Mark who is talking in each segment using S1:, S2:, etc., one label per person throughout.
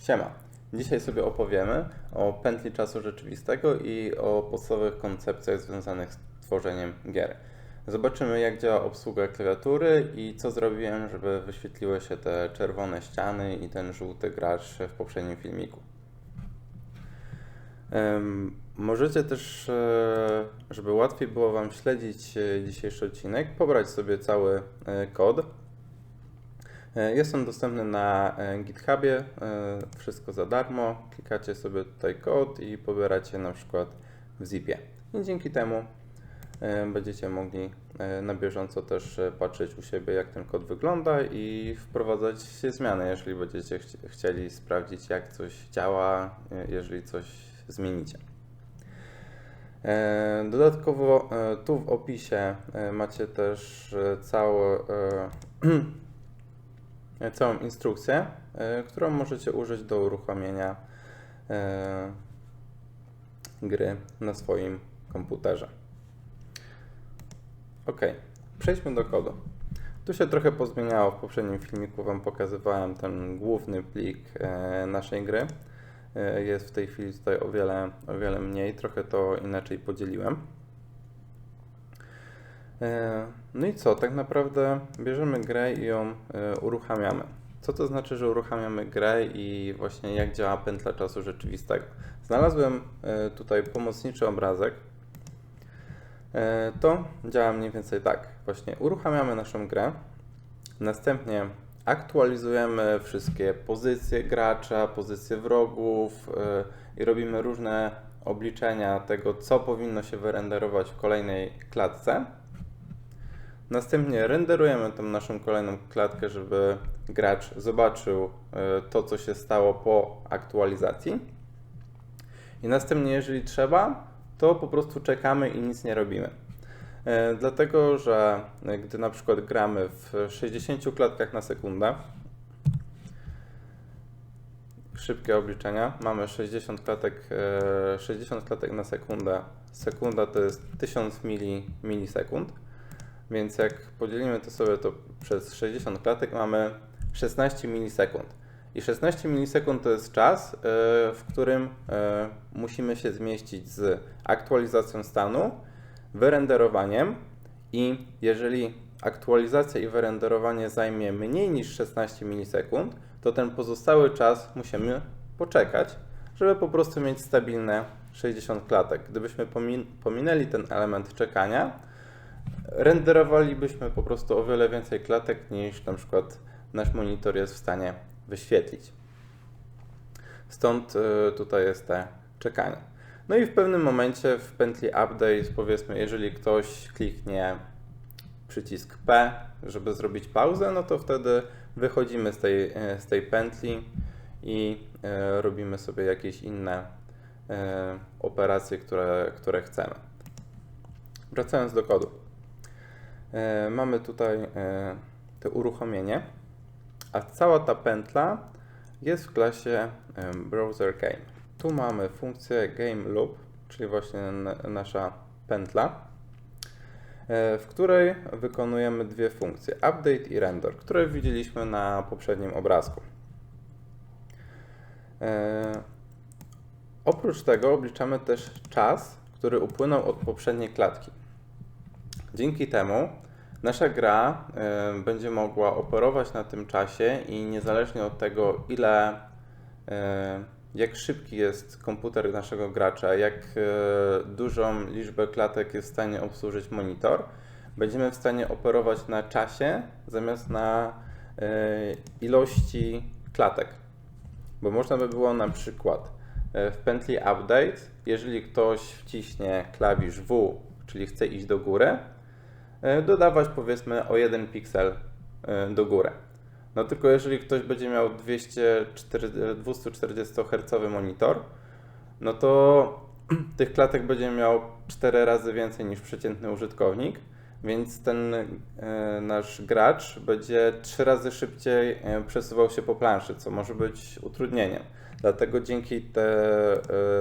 S1: Siema. Dzisiaj sobie opowiemy o pętli czasu rzeczywistego i o podstawowych koncepcjach związanych z tworzeniem gier. Zobaczymy, jak działa obsługa klawiatury i co zrobiłem, żeby wyświetliły się te czerwone ściany i ten żółty gracz w poprzednim filmiku. Możecie też, e, żeby łatwiej było Wam śledzić e, dzisiejszy odcinek, pobrać sobie cały e, kod. E, Jest on dostępny na e, GitHubie, e, wszystko za darmo. Klikacie sobie tutaj kod i pobieracie na przykład w zipie. I dzięki temu będziecie mogli na bieżąco też patrzeć u siebie, jak ten kod wygląda i wprowadzać zmiany, jeżeli będziecie chci- chcieli sprawdzić, jak coś działa, jeżeli coś zmienicie. Dodatkowo tu w opisie macie też całe, e, całą instrukcję, e, którą możecie użyć do uruchomienia e, gry na swoim komputerze. Ok, przejdźmy do kodu. Tu się trochę pozmieniało. W poprzednim filmiku Wam pokazywałem ten główny plik e, naszej gry. E, Jest w tej chwili tutaj o wiele, o wiele mniej, trochę to inaczej podzieliłem. E, No i co, tak naprawdę bierzemy grę i ją e, uruchamiamy. Co to znaczy, że uruchamiamy grę i właśnie jak działa pętla czasu rzeczywistego? Znalazłem e, tutaj pomocniczy obrazek. To działa mniej więcej tak. Właśnie uruchamiamy naszą grę, następnie aktualizujemy wszystkie pozycje gracza, pozycje wrogów i robimy różne obliczenia tego, co powinno się wyrenderować w kolejnej klatce. Następnie renderujemy tą naszą kolejną klatkę, żeby gracz zobaczył e, to, co się stało po aktualizacji. I następnie, jeżeli trzeba, to po prostu czekamy i nic nie robimy. E, Dlatego, że e, gdy na przykład gramy w 60 klatkach na sekundę, szybkie obliczenia, mamy 60 klatek, e, 60 klatek na sekundę. Sekunda to jest 1000 mili, milisekund, więc jak podzielimy to sobie to przez 60 klatek, mamy 16 milisekund. I 16 milisekund to jest czas, e, w którym e, musimy się zmieścić z aktualizacją stanu, wyrenderowaniem i jeżeli aktualizacja i wyrenderowanie zajmie mniej niż 16 milisekund, to ten pozostały czas musimy poczekać, żeby po prostu mieć stabilne 60 klatek. Gdybyśmy pomin- pominęli ten element czekania, renderowalibyśmy po prostu o wiele więcej klatek niż na przykład nasz monitor jest w stanie wyświetlić. Stąd y, tutaj jest te czekanie. No i w pewnym momencie w pętli update, powiedzmy, jeżeli ktoś kliknie przycisk P, żeby zrobić pauzę, no to wtedy wychodzimy z tej, e, z tej pętli i e, robimy sobie jakieś inne e, operacje, które, które chcemy. Wracając do kodu. E, mamy tutaj e, to uruchomienie, a cała ta pętla jest w klasie e, browser game. Tu mamy funkcję game loop, czyli właśnie nasza pętla, w której wykonujemy dwie funkcje: update i render, które widzieliśmy na poprzednim obrazku. Oprócz tego obliczamy też czas, który upłynął od poprzedniej klatki. Dzięki temu nasza gra będzie mogła operować na tym czasie i niezależnie od tego, ile, jak szybki jest komputer naszego gracza, jak e, dużą liczbę klatek jest w stanie obsłużyć monitor, będziemy w stanie operować na czasie zamiast na e, ilości klatek. Bo można by było na przykład e, w pętli update, jeżeli ktoś wciśnie klawisz W, czyli chce iść do góry, dodawać powiedzmy o jeden piksel e, do góry. No tylko jeżeli ktoś będzie miał 240 Hz monitor, no to tych klatek będzie miał 4 razy więcej niż przeciętny użytkownik, więc ten e, nasz gracz będzie 3 razy szybciej e, przesuwał się po planszy, co może być utrudnieniem. Dlatego dzięki te,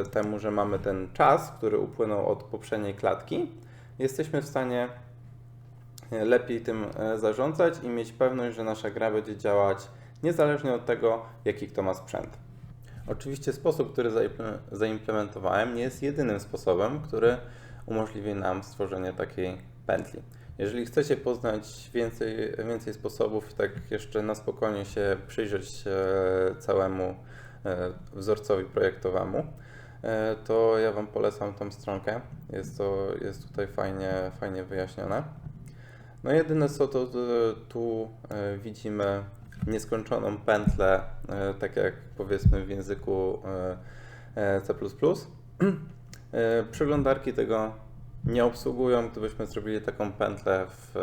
S1: e, temu, że mamy ten czas, który upłynął od poprzedniej klatki, jesteśmy w stanie e, lepiej tym e, zarządzać i mieć pewność, że nasza gra będzie działać niezależnie od tego, jaki kto ma sprzęt. Oczywiście sposób, który zaimple- zaimplementowałem, nie jest jedynym sposobem, który umożliwi nam stworzenie takiej pętli. Jeżeli chcecie poznać więcej, więcej sposobów i tak jeszcze na spokojnie się przyjrzeć e, całemu e, wzorcowi projektowemu, to ja Wam polecam tą stronkę. Jest to jest tutaj fajnie, fajnie wyjaśnione. No jedyne co to, to tu e, widzimy nieskończoną pętlę, e, tak jak powiedzmy w języku e, C++. Przeglądarki tego nie obsługują. Gdybyśmy zrobili taką pętlę w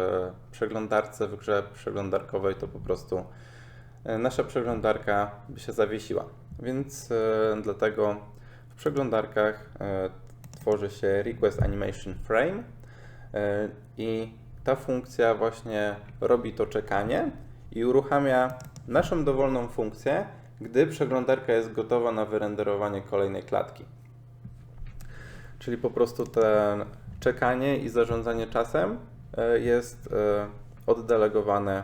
S1: przeglądarce, w grze przeglądarkowej, to po prostu nasza przeglądarka by się zawiesiła. Więc dlatego w przeglądarkach tworzy się Request Animation Frame i ta funkcja właśnie robi to czekanie i uruchamia naszą dowolną funkcję, gdy przeglądarka jest gotowa na wyrenderowanie kolejnej klatki. Czyli po prostu to czekanie i zarządzanie czasem e, jest e, oddelegowane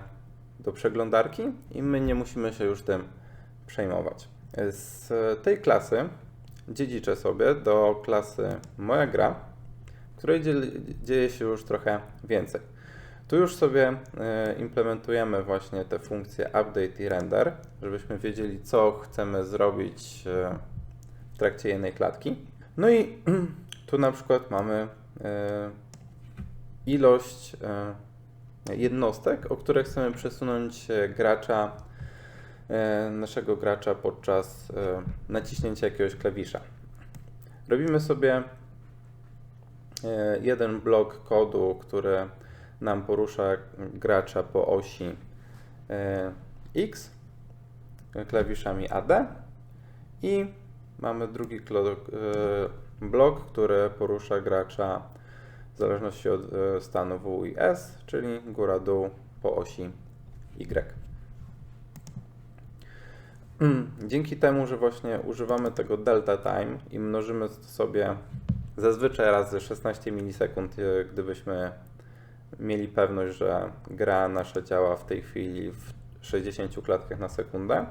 S1: do przeglądarki i my nie musimy się już tym przejmować. Z tej klasy dziedziczę sobie do klasy moja gra, której dzie- dzieje się już trochę więcej. Tu już sobie e, implementujemy właśnie te funkcje update i render, żebyśmy wiedzieli, co chcemy zrobić e, w trakcie jednej klatki. No i tu na przykład mamy e, ilość jednostek, o które chcemy przesunąć gracza, naszego gracza podczas naciśnięcia jakiegoś klawisza. Robimy sobie jeden blok kodu, który nam porusza gracza po osi e, X klawiszami AD i mamy drugi e, blok, który porusza gracza w zależności od e, stanu W i S, czyli góra-dół po osi Y. Dzięki temu, że właśnie używamy tego delta time i mnożymy sobie zazwyczaj razy 16 milisekund, e, gdybyśmy mieli pewność, że gra nasza działa w tej chwili w 60 klatkach na sekundę,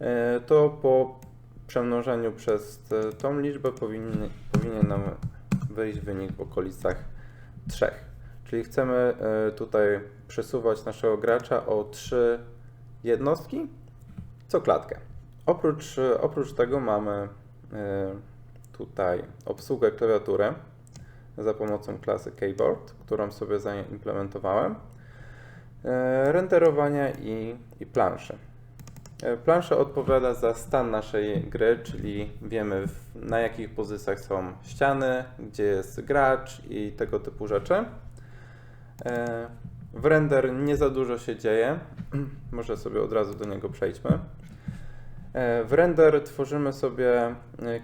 S1: e, to po przemnożeniu przez te- tą liczbę powinien, powinien nam wyjść wynik w okolicach 3. Czyli chcemy e, tutaj przesuwać naszego gracza o 3 jednostki co klatkę. Oprócz, e, oprócz tego mamy e, tutaj obsługę klawiatury za pomocą klasy keyboard, którą sobie zaimplementowałem, e, renderowania i, i planszy. E, Plansza odpowiada za stan naszej gry, czyli wiemy na jakich pozycjach są ściany, gdzie jest gracz i tego typu rzeczy. E, W render nie za dużo się dzieje, może sobie od razu do niego przejdźmy. E, W render tworzymy sobie e,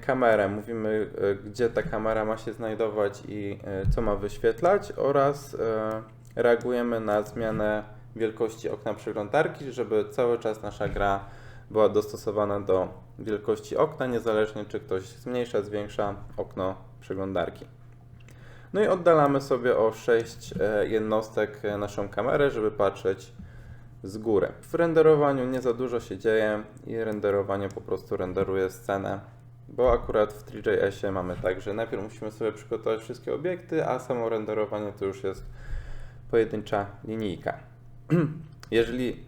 S1: kamerę, mówimy e, gdzie ta kamera ma się znajdować i co ma wyświetlać oraz reagujemy na zmianę wielkości okna przeglądarki, żeby cały czas nasza gra była dostosowana do wielkości okna, niezależnie czy ktoś zmniejsza, zwiększa okno przeglądarki. No i oddalamy sobie o 6 e, jednostek naszą kamerę, żeby patrzeć z góry. W renderowaniu nie za dużo się dzieje i renderowanie po prostu renderuje scenę, bo akurat w 3JS-ie mamy tak, że najpierw musimy sobie przygotować wszystkie obiekty, a samo renderowanie to już jest pojedyncza linijka. jeżeli,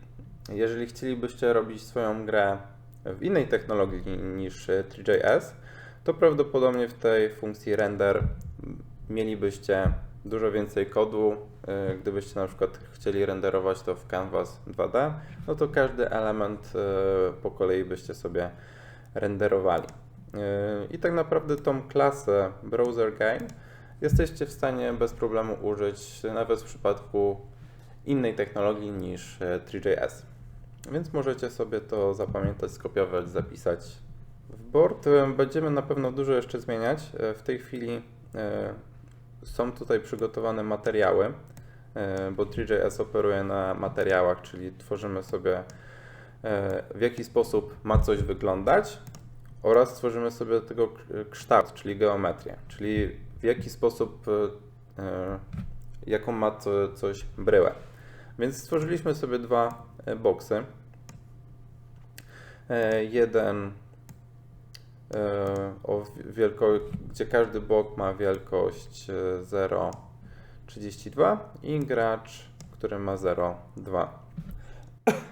S1: jeżeli chcielibyście robić swoją grę w innej technologii niż e, 3JS, to prawdopodobnie w tej funkcji render mielibyście dużo więcej kodu. E, Gdybyście na przykład chcieli renderować to w Canvas 2D, no to każdy element e, po kolei byście sobie renderowali. E, I tak naprawdę tą klasę Browser Game jesteście w stanie bez problemu użyć nawet w przypadku innej technologii niż e, 3JS. Więc możecie sobie to zapamiętać, skopiować, zapisać w board. Będziemy na pewno dużo jeszcze zmieniać. W tej chwili są tutaj przygotowane materiały, E, bo 3JS operuje na materiałach, czyli tworzymy sobie e, w jaki sposób ma coś wyglądać oraz tworzymy sobie tego kształt, czyli geometrię, czyli w jaki sposób, e, jaką ma to coś bryłę. Więc stworzyliśmy sobie dwa boksy. Jeden o wielko, gdzie każdy bok ma wielkość 0 32 i gracz, który ma 0,2.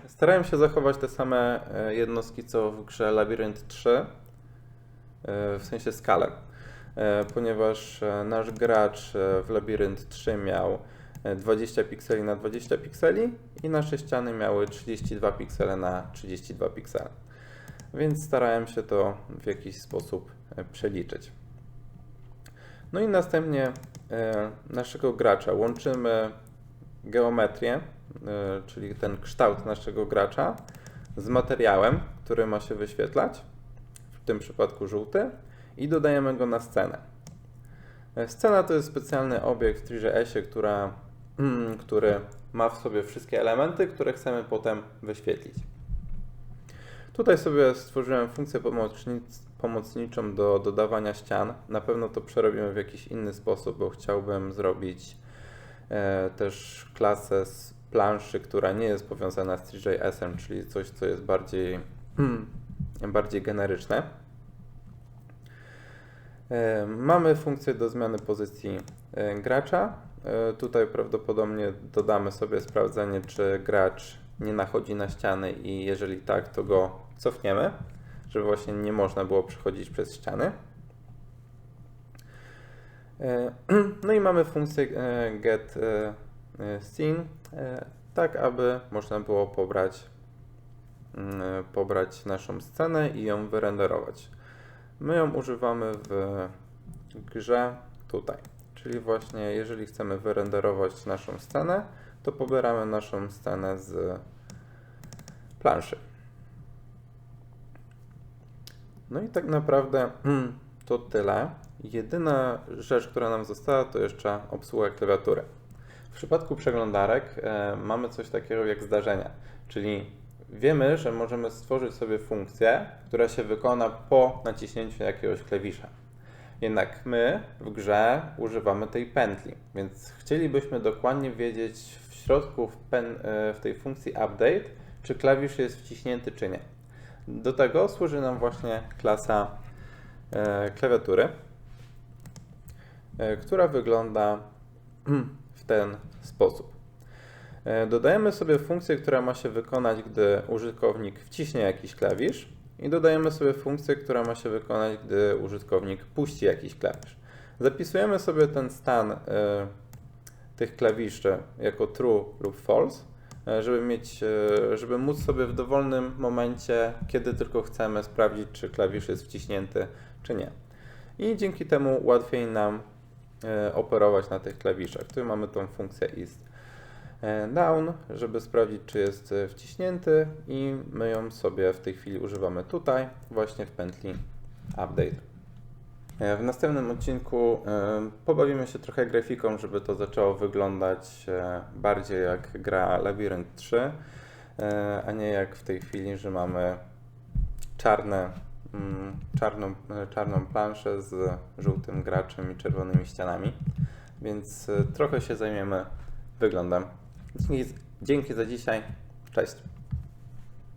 S1: Starałem się zachować te same e, jednostki co w grze Labirynt 3, e, w sensie skalę, e, ponieważ nasz gracz w Labirynt 3 miał 20 pikseli na 20 pikseli i nasze ściany miały 32 piksele na 32 piksele. Więc starałem się to w jakiś sposób przeliczyć. No i następnie naszego gracza łączymy geometrię, e, czyli ten kształt naszego gracza z materiałem, który ma się wyświetlać, w tym przypadku żółty, i dodajemy go na scenę. E, Scena to jest specjalny obiekt w 3GS-ie, która, który ma w sobie wszystkie elementy, które chcemy potem wyświetlić. Tutaj sobie stworzyłem funkcję pomocnic, pomocniczą do dodawania ścian. Na pewno to przerobimy w jakiś inny sposób, bo chciałbym zrobić e, też klasę z planszy, która nie jest powiązana z 3JS-em, czyli coś, co jest bardziej, bardziej generyczne. E, mamy funkcję do zmiany pozycji e, gracza. E, tutaj prawdopodobnie dodamy sobie sprawdzenie, czy gracz nie nachodzi na ściany i jeżeli tak, to go cofniemy, żeby właśnie nie można było przechodzić przez ściany. E, No i mamy funkcję e, get e, scene, tak aby można było pobrać, mm, pobrać naszą scenę i ją wyrenderować. My ją używamy w grze tutaj. Czyli właśnie jeżeli chcemy wyrenderować naszą scenę, to pobieramy naszą scenę z planszy. No i tak naprawdę to tyle. Jedyna rzecz, która nam została, to jeszcze obsługa klawiatury. W przypadku przeglądarek e, mamy coś takiego jak zdarzenia, czyli wiemy, że możemy stworzyć sobie funkcję, która się wykona po naciśnięciu jakiegoś klawisza. Jednak my w grze używamy tej pętli, więc chcielibyśmy dokładnie wiedzieć w środku w, pen, e, w tej funkcji update, czy klawisz jest wciśnięty, czy nie. Do tego służy nam właśnie klasa e, klawiatury, e, która wygląda w ten sposób. E, Dodajemy sobie funkcję, która ma się wykonać, gdy użytkownik wciśnie jakiś klawisz i dodajemy sobie funkcję, która ma się wykonać, gdy użytkownik puści jakiś klawisz. Zapisujemy sobie ten stan tych klawiszy jako true lub false, żeby mieć, e, żeby móc sobie w dowolnym momencie, kiedy tylko chcemy, sprawdzić, czy klawisz jest wciśnięty, czy nie. I dzięki temu łatwiej nam e, operować na tych klawiszach. Tu mamy tą funkcję ist e, down, żeby sprawdzić, czy jest e, wciśnięty i my ją sobie w tej chwili używamy tutaj, właśnie w pętli update. E, W następnym odcinku e, pobawimy się trochę grafiką, żeby to zaczęło wyglądać e, bardziej jak gra Labyrinth 3, e, a nie jak w tej chwili, że mamy czarne, mm, czarną, czarną planszę z żółtym graczem i czerwonymi ścianami. Więc trochę się zajmiemy wyglądem. Dzięki za dzisiaj. Cześć.